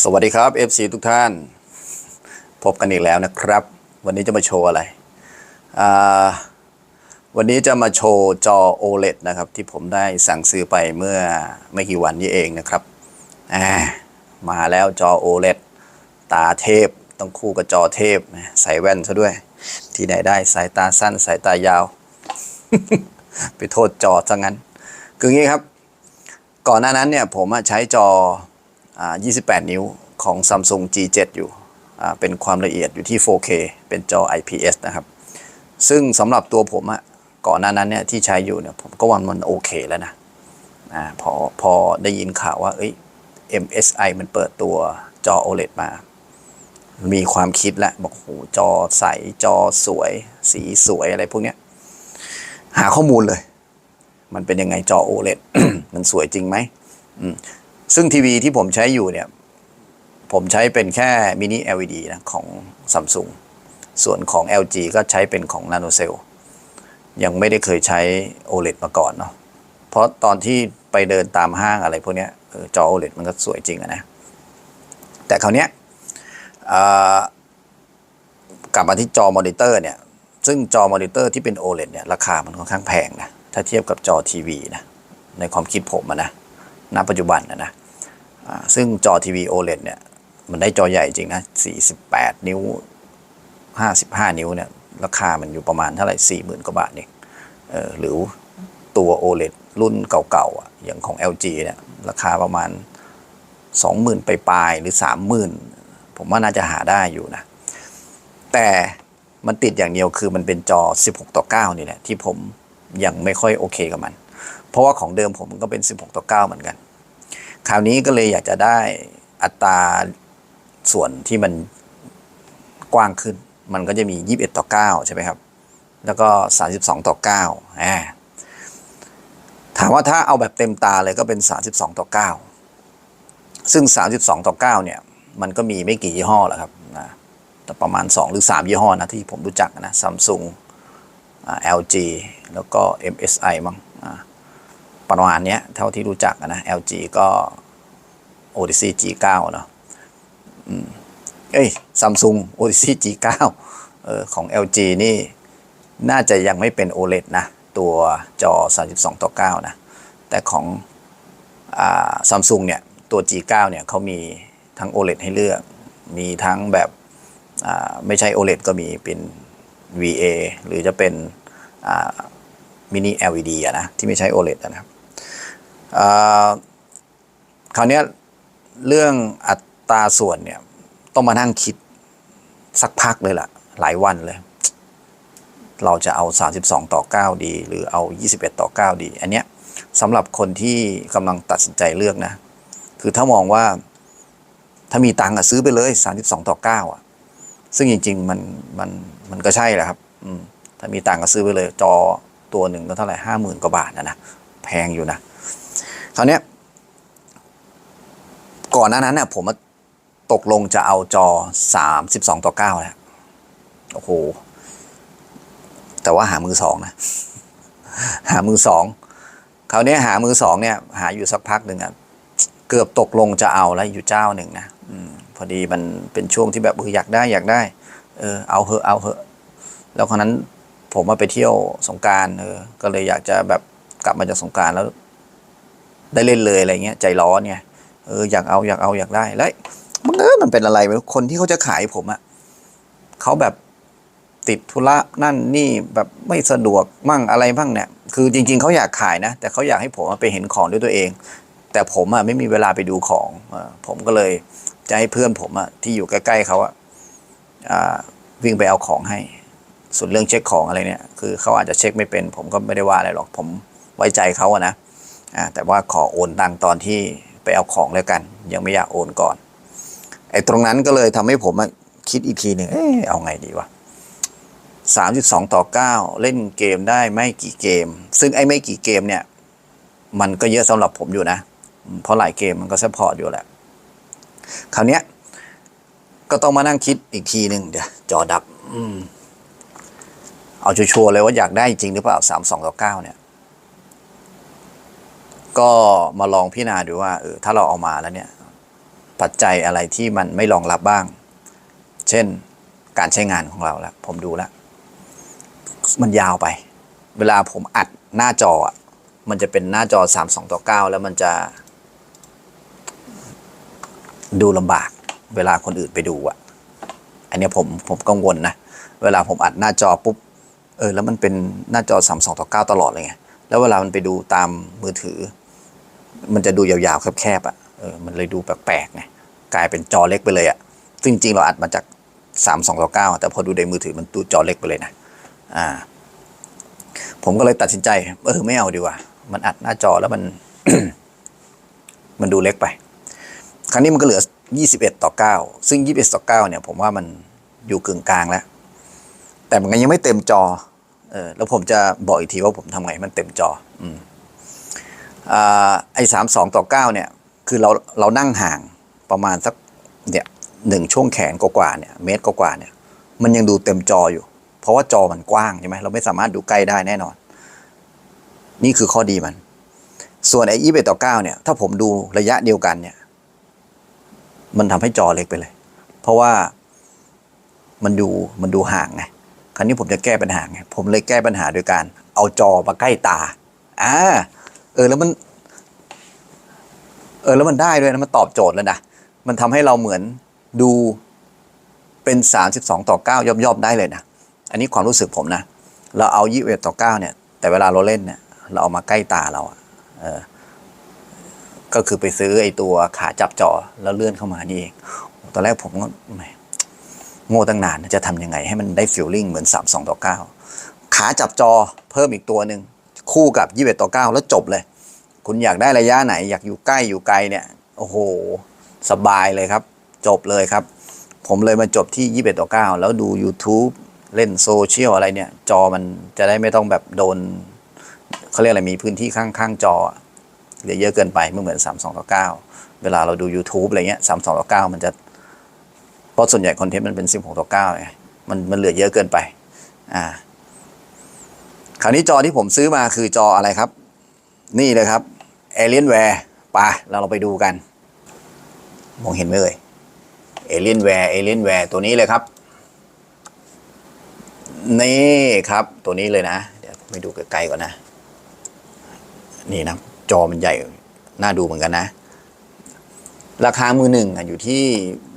สวัสดีครับ FC ทุกท่าน พบกันอีกแล้วนะครับ วันนี้จะมาโชว์อะไร วันนี้จะมาโชว์จอ OLED นะครับ ที่ผมได้สั่งซื้อไปเมื่อไม่กี่วันนี้เองนะครับมาแล้วจอ OLED ตาเทพต้องคู่กับจอเทพ ใส่แว่นซะด้วย ที่ไหนได้สายตาสั้นสายตายาว ไปโทษจอซะงั้น คืองี้ครับ ก่อนหน้านั้นเนี่ยผมใช้จอ 28 นิ้วของ Samsung G7 อยู่ เป็นความละเอียดอยู่ที่ 4K เป็นจอ IPS นะครับ ซึ่งสำหรับตัวผมอะก่อนหน้านั้นเนี่ยที่ใช้อยู่เนี่ยผมก็วันมันโอเคแล้วนะอพอพอได้ยินข่าวว่าเอ้ย MSI มันเปิดตัวจอ OLED มา มีความคิดแล้วบอกโหจอใส จอสวย สีสวยอะไรพวกเนี้ย หาข้อมูลเลย มันเป็นยังไงจอ OLED มันสวยจริงไหม ซึ่งทีวีที่ผมใช้อยู่เนี่ย ผมใช้เป็นแค่มินิ LED นะของ Samsung ส่วนของ LG ก็ใช้เป็นของ NanoCell ยังไม่ได้เคยใช้ OLED มาก่อนเนาะเพราะตอนที่ไปเดินตามห้างอะไรพวกนี้ยเออจอ OLED มันก็สวยจริงอะนะ แต่คราวเนี้ยกลับมาที่จอมอนิเตอร์เนี่ย ซึ่งจอมอนิเตอร์ที่เป็น OLED เนี่ย ราคามันค่อนข้างแพงนะ ถ้าเทียบกับจอทีวีนะ ในความคิดผมนะ ณ ปัจจุบันนะนะ ซึ่งจอทีวี OLED เนี่ย มันได้จอใหญ่จริงนะ 48 นิ้ว 55 นิ้วเนี่ย ราคามันอยู่ประมาณเท่าไหร่ 40,000 กว่าบาทเองเออหรือตัว OLED รุ่นเก่าๆอย่างของ LG เนี่ย ราคาประมาณ 20,000 ไปปลายหรือ 30,000 ผมว่าน่าจะหาได้อยู่นะ แต่มันติดอย่างเดียวคือมันเป็นจอ 16 ต่อ 9 นี่แหละที่ผมยังไม่ค่อยโอเคกับมัน เพราะว่าของเดิมผมก็เป็น 16 ต่อ 9 เหมือนกัน คราวนี้ก็เลยอยากจะได้อัตราส่วนที่มันกว้างขึ้น มันก็จะมี 21 ต่อ 9 ใช่ไหมครับ แล้วก็ 32 ต่อ9อ่าถามว่าถ้าเอาแบบเต็มตาเลยก็เป็น 32 ต่อ 9 ซึ่ง 32 ต่อ 9 เนี่ย มันก็มีไม่กี่ยี่ห้อแหละครับนะแต่ประมาณ 2 หรือ 3 ยี่ห้อนะที่ผมรู้จักนะ Samsung อ่า LG แล้วก็ MSI มั้งอ่า ประมาณเนี้ยเท่าที่รู้จักนะ LG ก็ Odyssey G9 เนาะเอ้ย Samsung Odyssey G9 เออของ LG นี่น่าจะยังไม่เป็น OLED นะ ตัวจอ 32 ต่อ 9 นะ แต่ของอ่า Samsung เนี่ย ตัว G9 เนี่ยเขามีทั้ง OLED ให้เลือก มีทั้งแบบไม่ใช่ OLED ก็มีเป็น VA หรือจะเป็นมินิ LED อะนะ ที่ไม่ใช้ OLED นะครับ คราวนี้เรื่องอัตราส่วนเนี่ยต้องมานั่งคิดสักพักเลยล่ะ หลายวันเลย เราจะเอา 32 ต่อ 9 ดี หรือเอา 21 ต่อ 9 ดี อันเนี้ยสำหรับคนที่กำลังตัดสินใจเลือกนะ คือถ้ามองว่าถ้ามีตังค์อะซื้อไปเลย 32 ต่อ 9 อะ ซึ่งจริง ๆ มันมันมันก็ใช่แหละครับ อืมถ้ามีตังค์ก็ซื้อไปเลย จอตัวหนึ่งก็เท่าไหร่ห้าหมื่นกว่าบาทนะนะ งอยู่นะคราวนี้ก่อนหน้านั้นเนี่ยผมมาตกลงจะเอาจอสามสิบสองต่อเก้าแล้วโอ้โห แต่ว่าหามือสองนะ หามือสองคราวนี้หามือสองเนี่ย หาอยู่สักพักหนึ่งอะเกือบตกลงจะเอาแล้วอยู่เจ้าหนึ่งนะอืมพอดีมันเป็นช่วงที่แบบเอออยากได้อยากได้ เออเอาเหอะเอาเหอะ แล้วคนนั้นผมมาไปเที่ยวสงการเออ ก็เลยอยากจะแบบ กลับมาจากสงกรารแล้ว ได้เล่นเลยอะไรเงี้ยใจร้อนไงเอออยากเอาอยากเอาอยากได้แล้วมันเออมันเป็นอะไรไม่รู้คนที่เขาจะขายผมอะเขาแบบติดธุระนั่นนี่แบบไม่สะดวกมั่งอะไรบ้างเนี่ย คือจริง ๆเขาอยากขายนะ แต่เขาอยากให้ผมไปเห็นของด้วยตัวเอง แต่ผมอะไม่มีเวลาไปดูของอผมก็เลยจะให้เพื่อนผมอะที่อยู่ใกล้ๆเขาอะอ่าวิ่งไปเอาของให้ ส่วนเรื่องเช็คของอะไรเนี่ย คือเขาอาจจะเช็คไม่เป็น ผมก็ไม่ได้ว่าอะไรหรอกผม ว้ใจเขาอะนะอ่าแต่ว่าขอโอนตังตอนที่ไปเอาของแล้วกัน ยังไม่อยากโอนก่อนไอ้ตรงนั้นก็เลยทำให้ผมคิดอีกทีหนึ่งเอ๊ะเอาไงดีวะสามสิบสองต่อเก้าเล่นเกมได้ไม่กี่เกม ซึ่งไอ้ไม่กี่เกมเนี่ย มันก็เยอะสำหรับผมอยู่นะ เพราะหลายเกมมันก็ซัพพอร์ตอยู่แหละ คราวเนี้ย ก็ต้องมานั่งคิดอีกทีหนึ่งเดี๋ยวจอดับ อืมเอาชัวร์เลยว่าอยากได้จริงหรือเปล่าสามสองต่อเก้าเนี่ย ก็มาลองพิจารณาดูว่าเออถ้าเราเอามาแล้วเนี่ย ปัจจัยอะไรที่มันไม่รองรับบ้าง เช่นการใช้งานของเราแล้วผมดูแล้ว มันยาวไป เวลาผมอัดหน้าจออะมันจะเป็นหน้าจอ 32 ต่อ 9 แล้วมันจะ ดูลำบาก เวลาคนอื่นไปดูอะอันนี้ผมผมกังวลนะ เวลาผมอัดหน้าจอปุ๊บ เออ แล้วมันเป็นหน้าจอ 32 ต่อ 9 ตลอดเลยไง แล้วเวลามันไปดูตามมือถือ มันจะดูยาวๆแคบๆอะเออมันเลยดูแปลกๆไงกลายเป็นจอเล็กไปเลยอะซึ่งจริงๆเราอัดมาจาก 32ต่อ9แต่พอดูในมือถือมันดูจอเล็กไปเลยนะอ่า ผมก็เลยตัดสินใจ เออไม่เอาดีกว่า มันอัดหน้าจอแล้วมัน มันดูเล็กไป ครั้งนี้มันก็เหลือ 21 ต่อ 9 ซึ่ง 21 ต่อ 9 เนี่ย ผมว่ามันอยู่กึ่งกลางแล้ว แต่มันยังไม่เต็มจอ เออ แล้วผมจะบอกอีกทีว่าผมทำไงมันเต็มจอ อืม อ่าไอ้32ต่อ9เนี่ยคือเราเรานั่งห่างประมาณสักเนี่ยหนึ่งช่วงแขนกว่าเนี่ยเมตรกว่าเนี่ยมันยังดูเต็มจออยู่ เพราะว่าจอมันกว้างใช่ไหมเราไม่สามารถดูใกล้ได้แน่นอน นี่คือข้อดีมัน ส่วนไอ้21ต่อ9เนี่ยถ้าผมดูระยะเดียวกันเนี่ยมันทำให้จอเล็กไปเลย เพราะว่ามันดูมันดูห่างไงคราวนี้ผมจะแก้ปัญหาไงผมเลยแก้ปัญหาโดยการเอาจอมาใกล้ตาอ่า เออแล้วมัน เออแล้วมันได้ด้วยนะมันตอบโจทย์แล้วนะมันทำให้เราเหมือนดูเป็น 32 ต่อ 9 ย่อมๆได้เลยนะ อันนี้ความรู้สึกผมนะ เราเอา21ต่อ 9 เนี่ย แต่เวลาเราเล่นเนี่ย เราเอามาใกล้ตาเราเออก็คือไปซื้อไอ้ตัวขาจับจอแล้วเลื่อนเข้ามานี่เอง ตอนแรกผมก็โง่ตั้งนานจะทำยังไงให้มันได้ฟิลลิ่งเหมือน 32 ต่อ 9 ขาจับจอเพิ่มอีกตัวหนึ่ง คู่กับ21ต่อ9แล้วจบเลย คุณอยากได้ระยะไหน อยากอยู่ใกล้อยู่ไกลเนี่ยโอ้โหสบายเลยครับ จบเลยครับ ผมเลยมาจบที่21ต่อ9แล้วดู YouTube เล่นโซเชียลอะไรเนี่ย จอมันจะได้ไม่ต้องแบบโดนเขาเรียกอะไรมีพื้นที่ข้างๆจอเหลือเยอะเกินไปไม่เหมือน 32ต่อ9เวลาเราดู YouTube อะไรเงี้ย32ต่อ9มันจะเพราะส่วนใหญ่คอนเทนต์มันเป็น 16ต่อ9ไงมันมันเหลือเยอะเกินไปอ่า คราวนี้จอที่ผมซื้อมาคือจออะไรครับ นี่เลยครับ Alienware ไปเราเราไปดูกัน มองเห็นไหมเอ่ย Alienware Alienware ตัวนี้เลยครับ นี่ครับตัวนี้เลยนะ เดี๋ยวผมไปดูไกลๆก่อนนะ นี่นะ จอมันใหญ่ น่าดูเหมือนกันนะ ราคามือหนึ่งอยู่ที่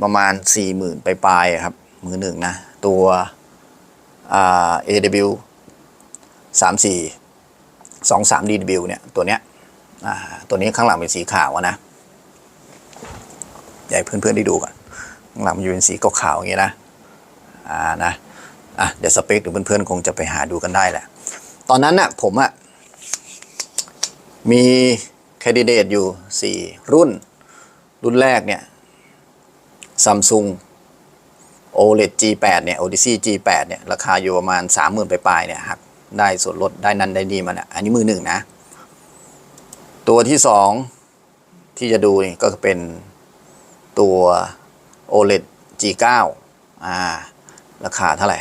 ประมาณสี่หมื่นปลายๆครับ มือหนึ่งนะ ตัวอ่า AW สามสี่สองสาม DW เนี่ยตัวเนี้ยตัวนี้ข้างหลังเป็นสีขาวอะนะให้เพื่อนๆได้ดูก่อนข้างหลังมันจะเป็นสีขาวๆอย่างงี้นะอ่านะอะเดี๋ยวสเปคเดี๋ยวเพื่อนๆคงจะไปหาดูกันได้แหละ ตอนนั้นน่ะผมอะมีแคนดิเดตอยู่ 4 รุ่น รุ่นแรกเนี่ย Samsung OLED G8 เนี่ย Odyssey G8 เนี่ย ราคาอยู่ประมาณ 30,000 ไปปลายเนี่ยหัก ได้ส่วนลดได้นั้นได้ดีมันอะอันนี้มือหนึ่งนะ ตัวที่สองที่จะดูนี่ก็เป็นตัว OLED G9 อ่าราคาเท่าไหร่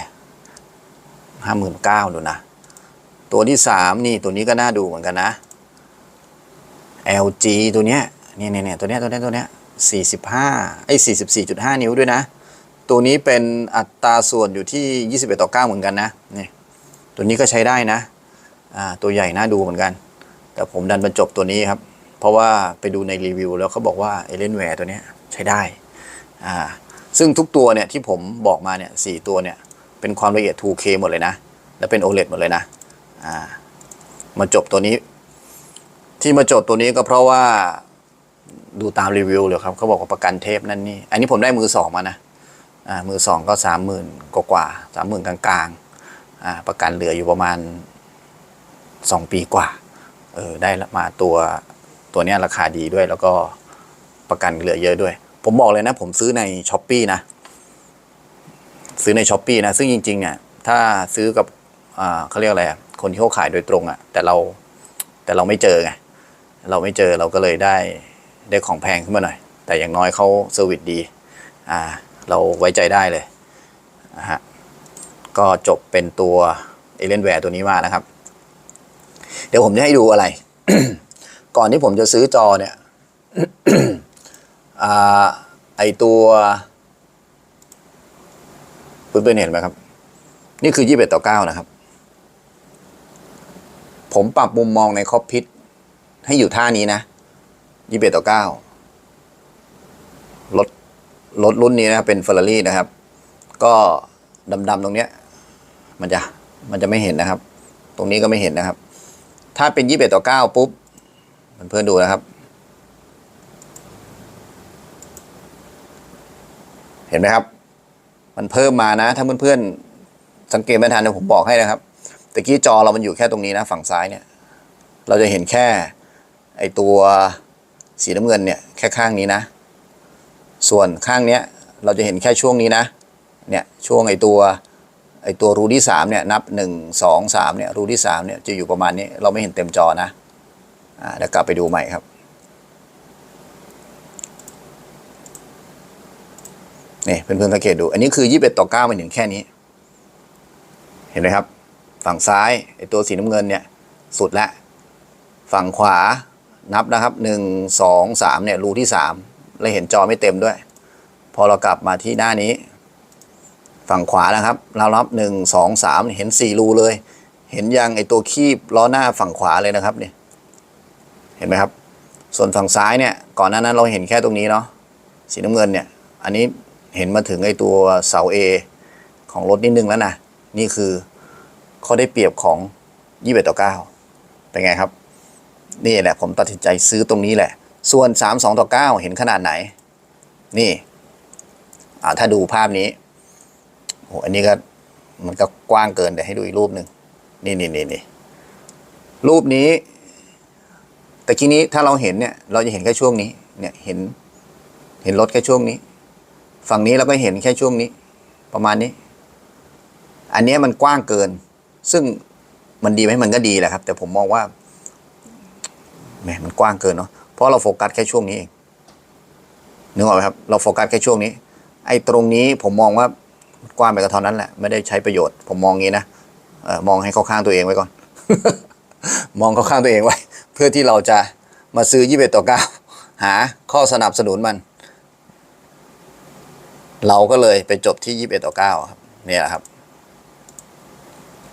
ห้าหมื่นเก้าดูนะ ตัวที่สามนี่ตัวนี้ก็น่าดูเหมือนกันนะ LG ตัวเนี้ยนี่ยเนี่ยเนี่ยตัวเนี้ยตัวเนี้ยตัวเนี้ยสี่สิบห้าไอ้สี่สิบสี่จุดห้านิ้วด้วยนะ ตัวนี้เป็นอัตราส่วนอยู่ที่ยี่สิบเอ็ดต่อเก้าเหมือนกันนะนี่ ตัวนี้ก็ใช้ได้นะตัวใหญ่น่าดูเหมือนกัน แต่ผมดันบรรจบตัวนี้ครับ เพราะว่าไปดูในรีวิวแล้วเขาบอกว่าเอเลนแวร์ตัวนี้ใช้ได้ ซึ่งทุกตัวเนี่ยที่ผมบอกมาเนี่ยสี่ตัวเนี่ยเป็นความละเอียด 2K หมดเลยนะ และเป็น OLED หมดเลยนะามาจบตัวนี้ ที่มาจบตัวนี้ก็เพราะว่าดูตามรีวิวเลยครับเขาบอกว่าประกันเทปนั่นนี่ อันนี้ผมได้มือสองมานะ อ่า มือสองก็สามหมื่นกว่าสามหมื่นกลางๆ ประกันเหลืออยู่ประมาณสองปีกว่าเออได้มาตัวตัวเนี้ยราคาดีด้วยแล้วก็ประกันเหลือเยอะด้วย ผมบอกเลยนะ ผมซื้อในช้อปปีนะ ซื้อในช้อปปีนะ ซึ่งจริง ๆ เนี่ย ถ้าซื้อกับเขาเรียกอะไรคนที่เขาขายโดยตรงอะ แต่เราแต่เราไม่เจอไงเราไม่เจอเราก็เลยได้ได้ของแพงขึ้นมาหน่อย แต่อย่างน้อยเขาเซอร์วิสดี อ่า เราไว้ใจได้เลยนะฮะ ก็จบเป็นตัวเอเลนแวร์ตัวนี้มานะครับ เดี๋ยวผมจะให้ดูอะไร ก่อนที่ผมจะซื้อจอเนี่ยอไอตัวเพื่อนๆเห็นไหมครับ นี่คือยี่สิบต่อเก้านะครับ ผมปรับมุมมองในคอปพิทให้อยู่ท่านี้นะยี่สิบต่อเก้ารถรถรุ่นนี้นะครับเป็นเฟอร์รารี่นะครับ ก็ดำๆตรงเนี้ย มันจะมันจะไม่เห็นนะครับ ตรงนี้ก็ไม่เห็นนะครับ ถ้าเป็นยี่สิบต่อเก้าปุ๊บเพื่อนดูนะครับ เห็นไหมครับ มันเพิ่มมานะ ถ้าเพื่อนๆสังเกตไม่ทันเดี๋ยวผมบอกให้นะครับตะกี้จอเรามันอยู่แค่ตรงนี้นะฝั่งซ้ายเนี่ย เราจะเห็นแค่ไอตัวสีน้ำเงินเนี่ยแค่ข้างนี้นะ ส่วนข้างเนี้ยเราจะเห็นแค่ช่วงนี้นะ เนี่ยช่วงไอตัว ไอตัวรูที่สามเนี่ยนับหนึ่งสองสามเนี่ยรูที่สามเนี่ยจะอยู่ประมาณนี้เราไม่เห็นเต็มจอนะอ่าเดี๋ยวกลับไปดูใหม่ครับนี่เพื่อนๆสังเกตดูอันนี้คือ21ต่อ9มันถึงแค่นี้ เห็นไหมครับฝั่งซ้ายไอตัวสีน้ำเงินเนี่ยสุดแล้วฝั่งขวานับนะครับหนึ่งสองสามเนี่ยรูที่สามเราเห็นจอไม่เต็มด้วย พอเรากลับมาที่หน้านี้ ฝั่งขวานะครับเรารับหนึ่งสองสามเห็นสี่รูเลย เห็นยังไอตัวคีบล้อหน้าฝั่งขวาเลยนะครับเนี่ยเห็นไหมครับ ส่วนฝั่งซ้ายเนี่ยก่อนหน้านั้นเราเห็นแค่ตรงนี้เนาะสีน้ำเงินเนี่ยอันนี้เห็นมาถึงไอตัวเสา A ของรถนิดนึงแล้วนะนี่คือข้อได้เปรียบของ21ต่อ9เป็นไงครับ นี่แหละผมตัดสินใจซื้อตรงนี้แหละ ส่วน 32ต่อ9เห็นขนาดไหน นี่ถ้าดูภาพนี้ โอ้อันนี้ก็มันก็กว้างเกินเดี๋ยวให้ดูอีกรูปหนึ่งนี่นี่นี่นี่รูปนี้ แต่ทีนี้ถ้าเราเห็นเนี่ย เราจะเห็นแค่ช่วงนี้ เนี่ยเห็น เห็นรถแค่ช่วงนี้ ฝั่งนี้เราก็เห็นแค่ช่วงนี้ ประมาณนี้ อันนี้มันกว้างเกิน ซึ่งมันดีไหมมันก็ดีแหละครับ แต่ผมมองว่าแหมมันกว้างเกินเนาะเพราะเราโฟกัสแค่ช่วงนี้เองนึกออกไหมครับ เราโฟกัสแค่ช่วงนี้ ไอ้ตรงนี้ผมมองว่า กว้างไปก็เท่านั้นแหละไม่ได้ใช้ประโยชน์ ผมมองงี้นะออมองให้เข้าข้างตัวเองไว้ก่อน มองเข้าข้างตัวเองไว้ เพื่อที่เราจะมาซื้อ21ต่อ9หาข้อสนับสนุนมัน เราก็เลยไปจบที่21ต่อ9ครับเนี่ยแหละครับ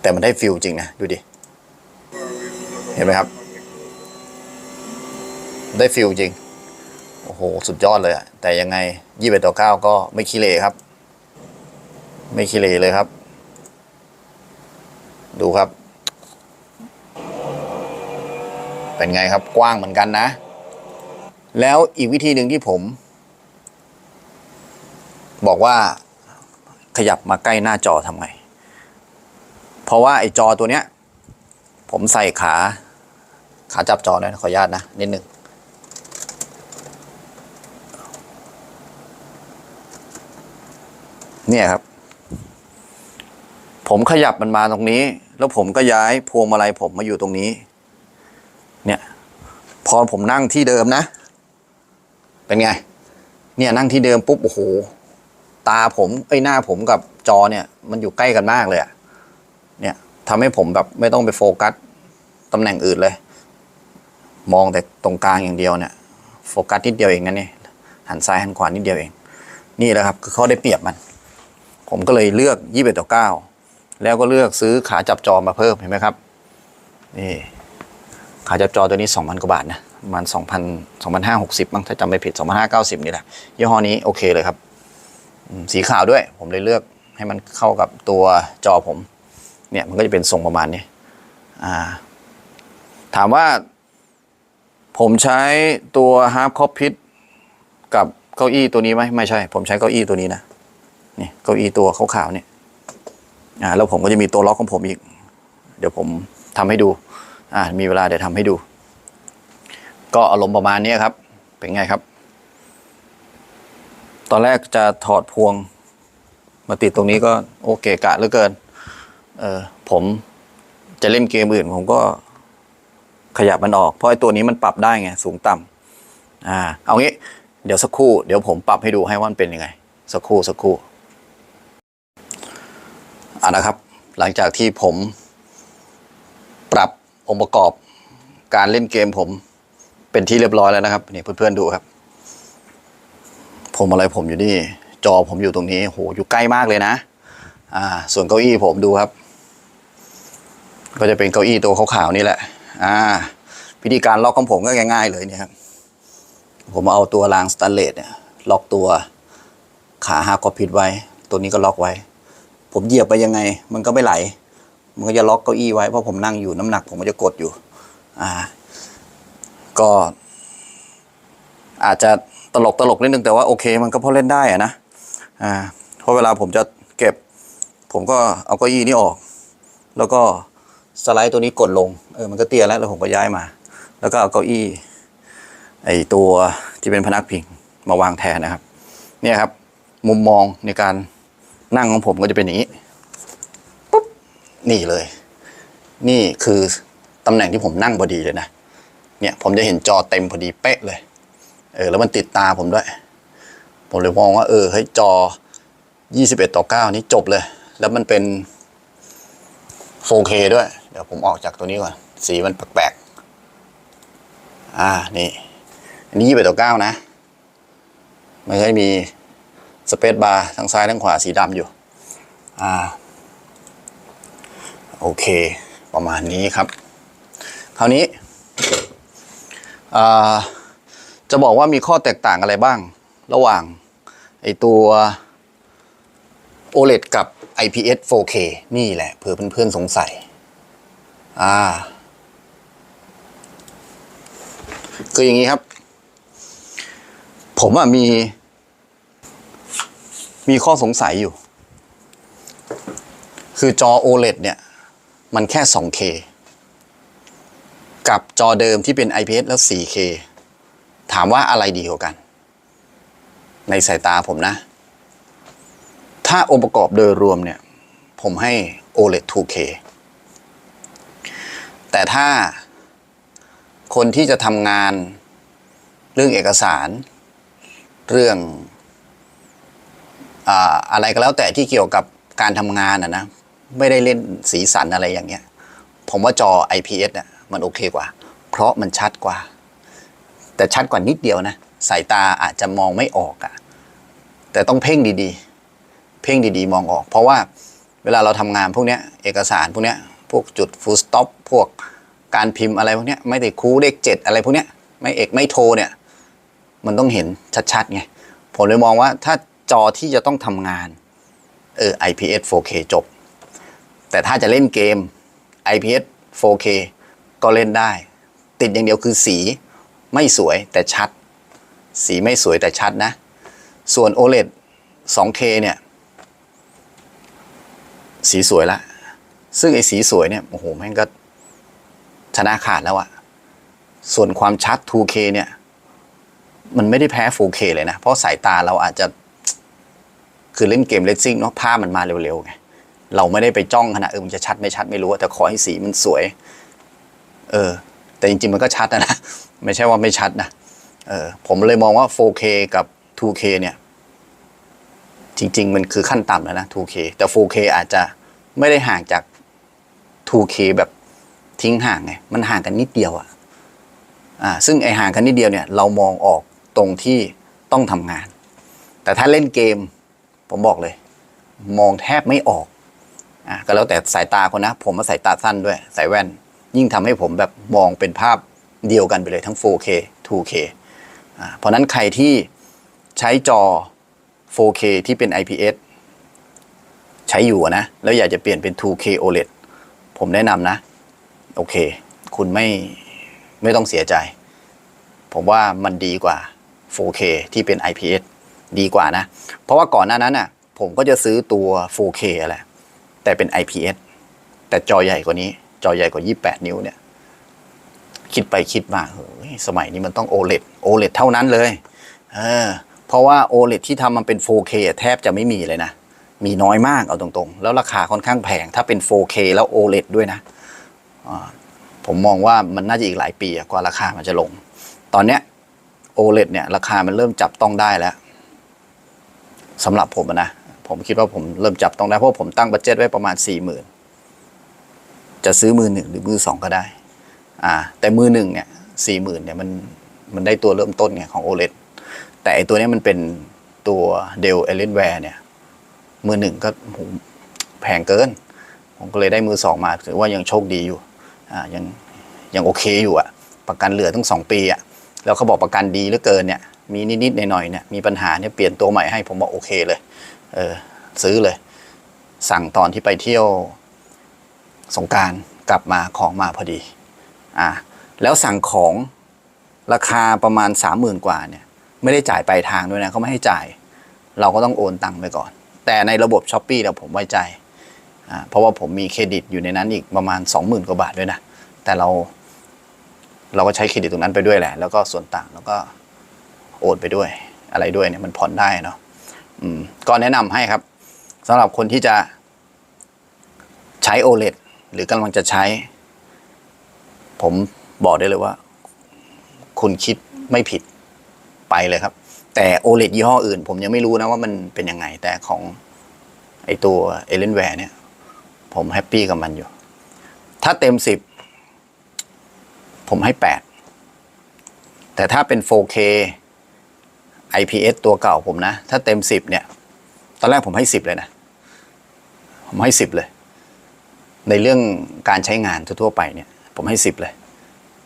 แต่มันได้ฟิลจริงนะ ดูดิ เห็นไหมครับ ได้ฟิลจริง โอ้โห สุดยอดเลยอะแต่ยังไง21ต่อ9ก็ไม่ขี้เหร่ครับ ไม่ขี้เหร่เลยครับ ดูครับ เป็นไงครับกว้างเหมือนกันนะ แล้วอีกวิธีหนึ่งที่ผม บอกว่าขยับมาใกล้หน้าจอทำไง เพราะว่าไอ้จอตัวเนี้ย ผมใส่ขาขาจับจอด้วยนะขออนุญาตนะนิดนึงเนี่ยครับ ผมขยับมันมาตรงนี้ แล้วผมก็ย้ายพวงมาลัยผมมาอยู่ตรงนี้ เนี่ย พอผมนั่งที่เดิมนะ เป็นไง เนี่ยนั่งที่เดิมปุ๊บโอ้โหตาผมไอ้ยหน้าผมกับจอเนี่ย มันอยู่ใกล้กันมากเลยอะเนี่ยทำให้ผมแบบไม่ต้องไปโฟกัสตำแหน่งอื่นเลย มองแต่ตรงกลางอย่างเดียวเนี่ยโฟกัสนิดเดียวเองนะเนี่ยหันซ้ายหันขวานิดเดียวเอง นี่แหละครับ คือเขาได้เปรียบมัน ผมก็เลยเลือกยี่สิบต่อเก้า แล้วก็เลือกซื้อขาจับจอมาเพิ่มเห็นไหมครับนี่ขาจับจอตัวนี้ 2,000 กว่าบาทนะประมาณ2,000 2,560มั้งถ้าจำไม่ผิด 2,590 นี่แหละยี่ห้อนี้โอเคเลยครับ สีขาวด้วย ผมเลยเลือกให้มันเข้ากับตัวจอผม เนี่ยมันก็จะเป็นทรงประมาณนี้ถามว่า ผมใช้ตัว Half Cockpit กับเก้าอี้ตัวนี้ไหมไม่ใช่ ผมใช้เก้าอี้ตัวนี้นะนี่เก้าอี้ตัวขาวๆเนี่ย อ่าแล้วผมก็จะมีตัวล็อกของผมอีก เดี๋ยวผมทำให้ดูอ่ามีเวลาเดี๋ยวทำให้ดู ก็อารมณ์ประมาณนี้ครับ เป็นไงครับ ตอนแรกจะถอดพวง มาติดตรงนี้ก็โอเคกะเหลือเกินเออผมจะเล่นเกมอื่น ผมก็ขยับมันออก เพราะไอ้ตัวนี้มันปรับได้ไง สูงต่ำอ่า เอางี้ เดี๋ยวสักครู่ เดี๋ยวผมปรับให้ดูให้ว่ามันเป็นยังไง สักครู่สักครู่ อ่านะครับ หลังจากที่ผมปรับองค์ประกอบการเล่นเกมผมเป็นที่เรียบร้อยแล้วนะครับนี่เพื่อนๆดูครับ ผมอะไรผมอยู่นี่ จอผมอยู่ตรงนี้โหอยู่ใกล้มากเลยนะ อ่า ส่วนเก้าอี้ผมดูครับ ก็จะเป็นเก้าอี้ตัวขาวๆนี่แหละ อ่าวิธีการล็อกของผมก็ง่ายๆเลยเนี่ยครับผมเอาตัวรางสแตนเลสเนี่ยล็อกตัวขาหักก็ผิดไว้ ตัวนี้ก็ล็อกไว้ ผมเหยียบไปยังไง มันก็ไม่ไหล มันก็จะล็อกเก้าอี้ไว้เพราะผมนั่งอยู่น้ำหนัก ผมก็จะกดอยู่ อ่า ก็ อาจจะตลกตลกนิดนึงแต่ว่าโอเค มันก็พอเล่นได้อะนะ อ่าเพราะเวลาผมจะเก็บ ผมก็เอาเก้าอี้นี้ออก แล้วก็สไลด์ตัวนี้กดลง เออ มันก็เตี้ยแล้ว แล้วผมก็ย้ายมา แล้วก็เอาเก้าอี้ ไอตัวที่เป็นพนักพิงมาวางแทนนะครับ เนี่ยครับ มุมมองในการ นั่งของผมก็จะเป็นอย่างนี้ปุ๊บนี่เลย นี่คือตำแหน่งที่ผมนั่งพอดีเลยนะเนี่ยผมจะเห็นจอเต็มพอดีเป๊ะเลย เออแล้วมันติดตาผมด้วย ผมเลยมองว่า เออเฮ้ยจอ 21 ต่อ 9 นี้จบเลย แล้วมันเป็น 4K ด้วย เดี๋ยวผมออกจากตัวนี้ก่อน สีมันแปลกๆอ่า นี่ อันนี้ 21 ต่อ 9 นะ มันก็จะมี สเปซบาร์ทั้งซ้ายทั้งขวาสีดำอยู่ อ่า โอเค ประมาณนี้ครับ คราวนี้อ่าจะบอกว่ามีข้อแตกต่างอะไรบ้าง ระหว่างไอตัว OLED กับ IPS 4K นี่แหละเผื่อเพื่อนๆสงสัย อ่า คืออย่างนี้ครับ ผมอะมี มีข้อสงสัยอยู่ คือจอ OLED เนี่ย มันแค่ 2K กับจอเดิมที่เป็น IPS แล้ว 4K ถามว่าอะไรดีกว่ากัน ในสายตาผมนะ ถ้าองค์ประกอบโดยรวมเนี่ย ผมให้ OLED 2K แต่ถ้าคนที่จะทำงานเรื่องเอกสาร เรื่อง อะไรก็แล้วแต่ที่เกี่ยวกับการทำงานอะนะไม่ได้เล่นสีสันอะไรอย่างเงี้ย ผมว่าจอ IPS เนี่ยมันโอเคกว่า เพราะมันชัดกว่า แต่ชัดกว่านิดเดียวนะสายตาอาจจะมองไม่ออกอะแต่ต้องเพ่งดีๆ เพ่งดีๆ มองออก เพราะว่าเวลาเราทำงานพวกเนี้ยเอกสารพวกเนี้ยพวกจุด full stop พวกการพิมพ์อะไรพวกเนี้ยไม่ได้คูเลขเจ็ดอะไรพวกเนี้ยไม่เอกไม่โทเนี่ย มันต้องเห็นชัดๆไงผมเลยมองว่าถ้า จอที่จะต้องทำงาน เออ IPS 4K จบ แต่ถ้าจะเล่นเกม IPS 4K ก็เล่นได้ ติดอย่างเดียวคือสีไม่สวยแต่ชัด สีไม่สวยแต่ชัดนะ ส่วน OLED 2K เนี่ย สีสวยละ ซึ่งไอ้สีสวยเนี่ย โอ้โหแม่งก็ชนะขาดแล้วอะส่วนความชัด 2K เนี่ย มันไม่ได้แพ้ 4K เลยนะ เพราะสายตาเราอาจจะ คือเล่นเกมเลสซิ่งเนาะภาพมันมาเร็วๆไงเราไม่ได้ไปจ้องขนาดเออมันจะชัดไม่ชัดไม่รู้แต่ขอให้สีมันสวย เออ แต่จริงๆมันก็ชัดนะนะไม่ใช่ว่าไม่ชัดนะเออผมเลยมองว่า 4K กับ 2K เนี่ย จริง ๆ มันคือขั้นต่ำแล้วนะ 2K แต่ 4K อาจจะไม่ได้ห่างจาก 2K แบบทิ้งห่างไงมันห่างกันนิดเดียวอะอ่าซึ่งไอห่างกันนิดเดียวเนี่ย เรามองออกตรงที่ต้องทำงาน แต่ถ้าเล่นเกม ผมบอกเลย มองแทบไม่ออกอะก็แล้วแต่สายตาคนนะ ผมมาสายตาสั้นด้วยใส่แว่น ยิ่งทำให้ผมแบบมองเป็นภาพเดียวกันไปเลยทั้ง 4K 2K อ่าเพราะนั้นใครที่ใช้จอ 4K ที่เป็น IPS ใช้อยู่นะ แล้วอยากจะเปลี่ยนเป็น 2K OLED ผมแนะนำนะ โอเค คุณไม่ไม่ต้องเสียใจ ผมว่ามันดีกว่า 4K ที่เป็น IPS ดีกว่านะ เพราะว่าก่อนหน้านั้นน่ะผมก็จะซื้อตัว 4K แหละแต่เป็น IPS แต่จอใหญ่กว่านี้ จอใหญ่กว่า 28 นิ้วเนี่ย คิดไปคิดมาเฮ้ยสมัยนี้มันต้อง OLED OLED เท่านั้นเลยเออเพราะว่า OLED ที่ทำมันเป็น 4K แทบจะไม่มีเลยนะ มีน้อยมากเอาตรงๆ แล้วราคาค่อนข้างแพงถ้าเป็น 4K แล้ว OLED ด้วยนะผมมองว่ามันน่าจะอีกหลายปีกว่าราคามันจะลง ตอนเนี้ย OLED เนี่ยราคามันเริ่มจับต้องได้แล้ว สำหรับผมนะ ผมคิดว่าผมเริ่มจับต้องได้ เพราะผมตั้งบัตเจ็ตไว้ประมาณสี่หมื่นจะซื้อมือหนึ่งหรือมือสองก็ได้ อ่า แต่มือหนึ่งเนี่ยสี่หมื่นเนี่ยมันมันได้ตัวเริ่มต้นไงของ OLED แต่ไอตัวนี้มันเป็นตัว Dell Alienware เนี่ย มือหนึ่งก็โหแพงเกิน ผมก็เลยได้มือสองมาถือว่ายังโชคดีอยู่ อ่ายังยังโอเคอยู่อะประกันเหลือตั้งสองปีอะ แล้วเขาบอกประกันดีเหลือเกินเนี่ยมีนิดๆหน่อยๆเนี่ยมีปัญหาเนี่ยเปลี่ยนตัวใหม่ให้ผมบอกโอเคเลยเออซื้อเลย สั่งตอนที่ไปเที่ยวสงการกลับมาของมาพอดีอ่าแล้วสั่งของราคาประมาณสามหมื่นกว่าเนี่ยไม่ได้จ่ายปลายทางด้วยนะเขาไม่ให้จ่าย เราก็ต้องโอนตังค์ไปก่อน แต่ในระบบช้อปปี้เนี่ยผมไว้ใจอ่าเพราะว่าผมมีเครดิตอยู่ในนั้นอีกประมาณ 20,000 กว่าบาทด้วยนะ แต่เรา เราก็ใช้เครดิตตรงนั้นไปด้วยแหละ แล้วก็ส่วนต่างแล้วก็โอนไปด้วย อะไรด้วยเนี่ยมันผ่อนได้เนาะอืมก็แนะนำให้ครับสำหรับคนที่จะใช้ OLED หรือกำลังจะใช้ ผมบอกได้เลยว่า คุณคิดไม่ผิดไปเลยครับ แต่ OLED ยี่ห้ออื่น ผมยังไม่รู้นะว่ามันเป็นยังไง แต่ของไอตัว Alienware เนี่ย ผมแฮปปี้กับมันอยู่ ถ้าเต็มสิบ ผมให้แปดแต่ถ้าเป็น 4K IPS ตัวเก่าผมนะ ถ้าเต็มสิบเนี่ย ตอนแรกผมให้สิบเลยนะ ผมให้สิบเลย ในเรื่องการใช้งานทั่วๆไปเนี่ย ผมให้สิบเลย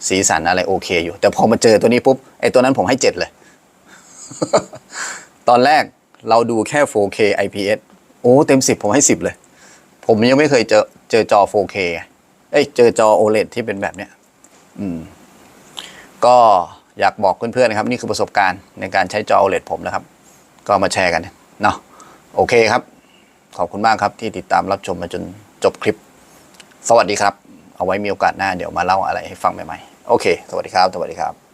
สีสันอะไรโอเคอยู่ แต่พอมาเจอตัวนี้ปุ๊บ ไอ้ตัวนั้นผมให้เจ็ดเลย ตอนแรกเราดูแค่ 4K IPS โอ้ เต็มสิบผมให้สิบเลย ผมยังไม่เคยเจอเจอจอ 4K เอ้ย เจอจอ OLED ที่เป็นแบบเนี้ย อืมก็อยากบอกเพื่อนๆนะครับนี่คือประสบการณ์ในการใช้จอ OLED ผมนะครับ ก็มาแชร์กันเนาะโอเคครับ ขอบคุณมากครับที่ติดตามรับชมมาจนจบคลิป สวัสดีครับ เอาไว้มีโอกาสหน้าเดี๋ยวมาเล่าอะไรให้ฟังใหม่ๆ โอเค สวัสดีครับ สวัสดีครับ